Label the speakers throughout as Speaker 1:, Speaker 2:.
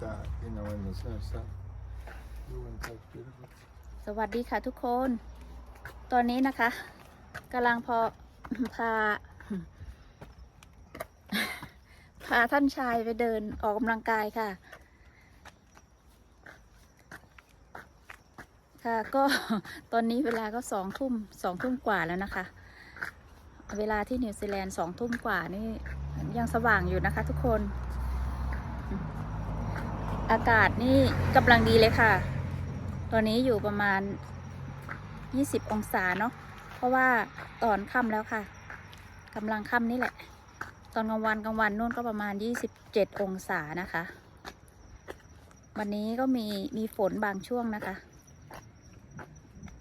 Speaker 1: dark, you know, when there's no sun. Your one takes beautiful.
Speaker 2: สวัสดีค่ะทุกคน ตอนนี้นะคะกำลังพอ พา พาท่านชายไปเดินออกกำลังกายค่ะ ค่ะก็ ตอนนี้เวลาก็สองทุ่มสองทุ่มกว่าแล้วนะคะ เวลาที่นิวซีแลนด์สองทุ่มกว่านี่ยังสว่างอยู่นะคะทุกคน อากาศนี่กำลังดีเลยค่ะ ตอนนี้อยู่ประมาณ 20 องศาเนาะ เพราะว่าตอนค่ำแล้วค่ะกำลังค่ำนี่แหละ ตอนกลางวันกลางวันนู่นก็ประมาณ 27 องศานะคะ วันนี้ก็มีมีฝนบางช่วงนะคะ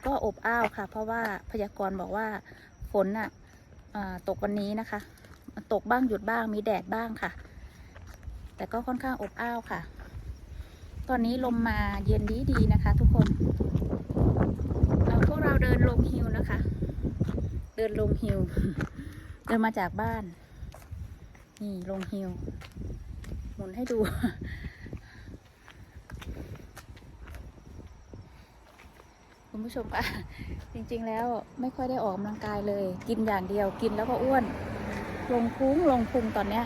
Speaker 2: ก็อบอ้าวค่ะ เพราะว่าพยากรณ์บอกว่าฝนน่ะอ่าตกวันนี้นะคะ ตกบ้างหยุดบ้างมีแดดบ้างค่ะ แต่ก็ค่อนข้างอบอ้าวค่ะ ตอนนี้ลมมาเย็นดีดีนะคะ ทุกคนเอ่อพวกเราเดินลงฮิวนะคะ เดินลงฮิวเดินมาจากบ้าน นี่ลงฮิวหมุนให้ดู คุณผู้ชมคะจริงๆแล้วไม่ค่อยได้ออกกำลังกายเลย กินอย่างเดียวกินแล้วก็อ้วน ลงพุงลงพุงตอนเนี้ย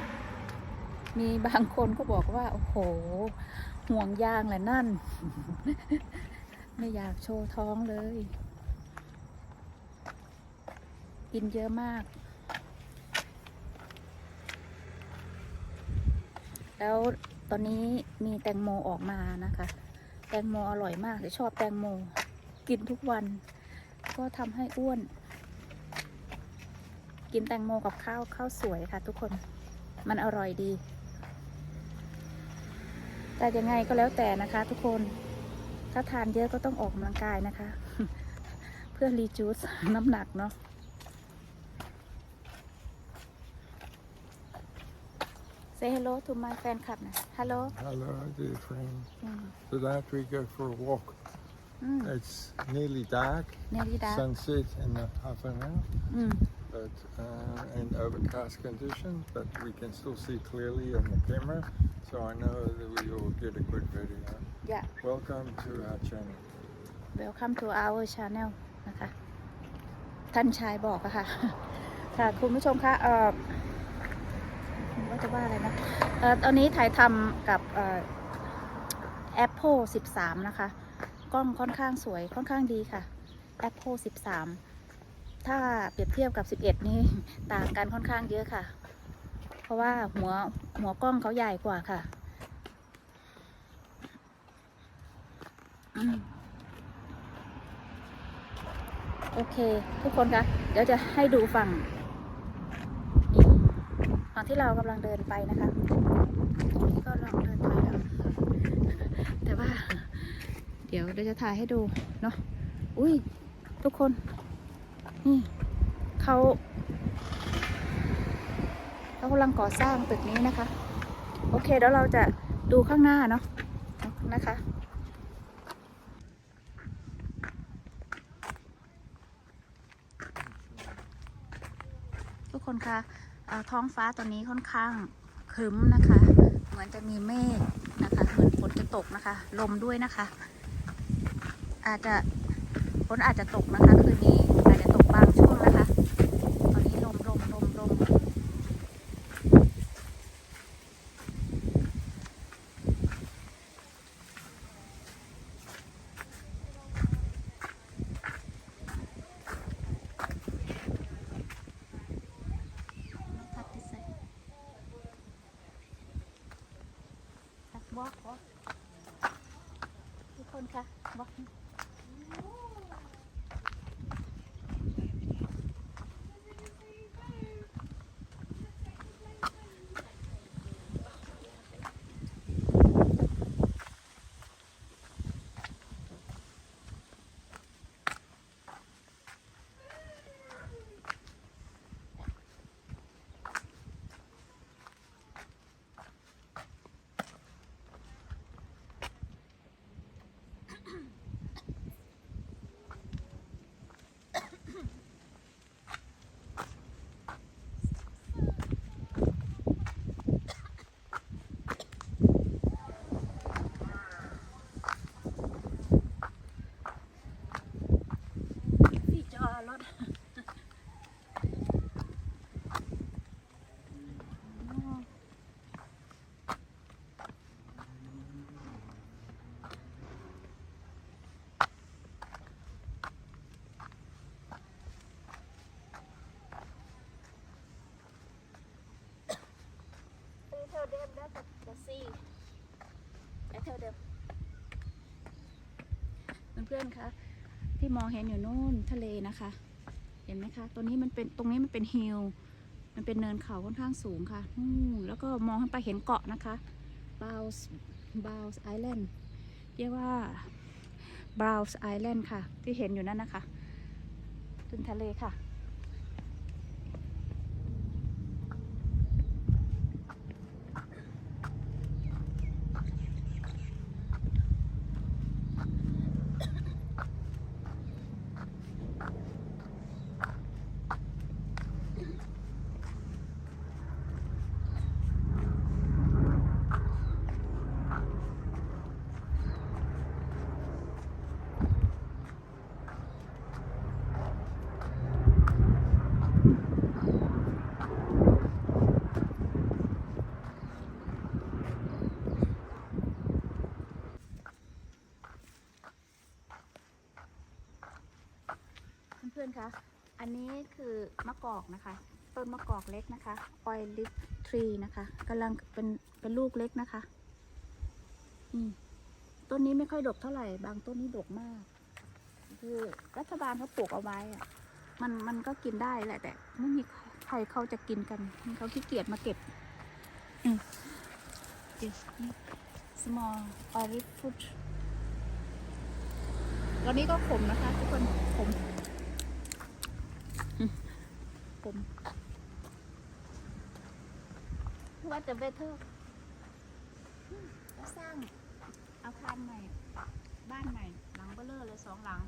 Speaker 2: มีบางคนก็บอกว่า โอ้โห ห่วงยางแหละนั่น ไม่อยากโชว์ท้องเลย กินเยอะมาก แล้วตอนนี้มีแตงโมออกมานะคะ แตงโมอร่อยมากเลยชอบแตงโม กินทุกวัน ก็ทำให้อ้วน กินแตงโมกับข้าวข้าวสวยค่ะทุกคน มันอร่อยดี แต่ยังไงก็แล้วแต่นะคะ ทุกคน ถ้าทานเยอะก็ต้องออกกำลังกายนะคะ เพื่อรีจูสน้ำหนักเนาะ Say hello to my fan club นะ Hello
Speaker 1: Hello, dear friend.
Speaker 2: อืม
Speaker 1: So that we go for a walk.
Speaker 2: อืม
Speaker 1: It's nearly dark.
Speaker 2: เนลิดา
Speaker 1: Sunset in a half an hour,
Speaker 2: อืม
Speaker 1: but uh, in overcast conditions. But we can still see clearly on the camera, so I know that we will get a good video.
Speaker 2: Yeah
Speaker 1: Welcome to our channel.
Speaker 2: Welcome to our channel นะคะ ท่านชายบอกอะค่ะ ค่ะ คุณผู้ชมคะเอ่อว่าจะว่าอะไรนะ เอ่อ ตอนนี้ถ่ายทำกับเอ่อ Apple 13 นะคะ กล้องค่อนข้างสวย ค่อนข้างดีค่ะ Apple 13 ถ้าเปรียบเทียบกับ 11 นี่ต่างกันค่อนข้างเยอะค่ะ เพราะว่าหัวหัวกล้องเขาใหญ่กว่าค่ะ โอเค ทุกคนคะเดี๋ยวจะให้ดูฝั่งนี่ฝั่งที่เรากำลังเดินไปนะคะนี้ก็ลองเดินถอยหลังแต่ว่า เดี๋ยวเราจะถ่ายให้ดูเนาะอุ้ยทุกคน นี่เขาเขากำลังก่อสร้างตึกนี้นะคะ โอเคเดี๋ยวเราจะดูข้างหน้าเนาะนะคะทุกคนคะเอ่อท้องฟ้าตอนนี้ค่อนข้างครึ้มนะคะ เหมือนจะมีเมฆนะคะเหมือนฝนจะตกนะคะ ลมด้วยนะคะ อาจจะฝนอาจจะตกนะคะคืนนี้างช่วงนะคะ ตอนนี้ลมลมลมลมทัดที่ใส่ทัดวอกวอกทุกคนคะวอก that the, the sea I tell them เพื่อนๆคะที่มองเห็นอยู่นู่นทะเลนะคะ เห็นไหมคะตัวนี้มันเป็นตรงนี้มันเป็นฮิลมันเป็นเนินเขาค่อนข้างสูงค่ะนู่นแล้วก็มองขึ้นไปเห็นเกาะนะคะ Bows Bows Island เรียกว่า Bows Island ค่ะ ที่เห็นอยู่นั่นนะคะเป็นทะเลค่ะ เพื่อนๆ คะ อันนี้คือมะกอกนะคะ ต้นมะกอกเล็กนะคะ oil lip tree นะคะกำลังเป็นเป็นลูกเล็กนะคะอืมต้นนี้ไม่ค่อยดกเท่าไหร่ บางต้นนี้ดกมาก คือรัฐบาลเขาปลูกเอาไว้อะมันมันก็กินได้แหละแต่ไม่มีใครเขาจะกินกันเขาขี้เกียจมาเก็บอืม Yes small olive fruit ตอนนี้ก็ขมนะคะ ทุกคนขม ผมว่าจะเบเทอร์ก็สร้างอาคารใหม่ บ้านใหม่ หลังเบลเลอร์เลยสองหลัง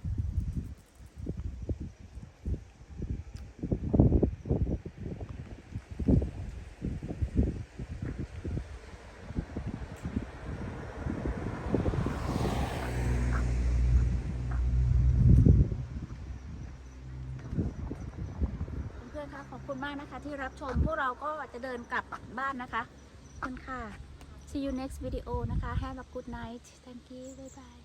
Speaker 2: เพื่อนๆ คะ ขอบคุณมากนะคะที่รับชมพวกเราก็จะเดินกลับบ้านนะคะขอบคุณค่ะ see you next video นะคะ have a good night thank you bye bye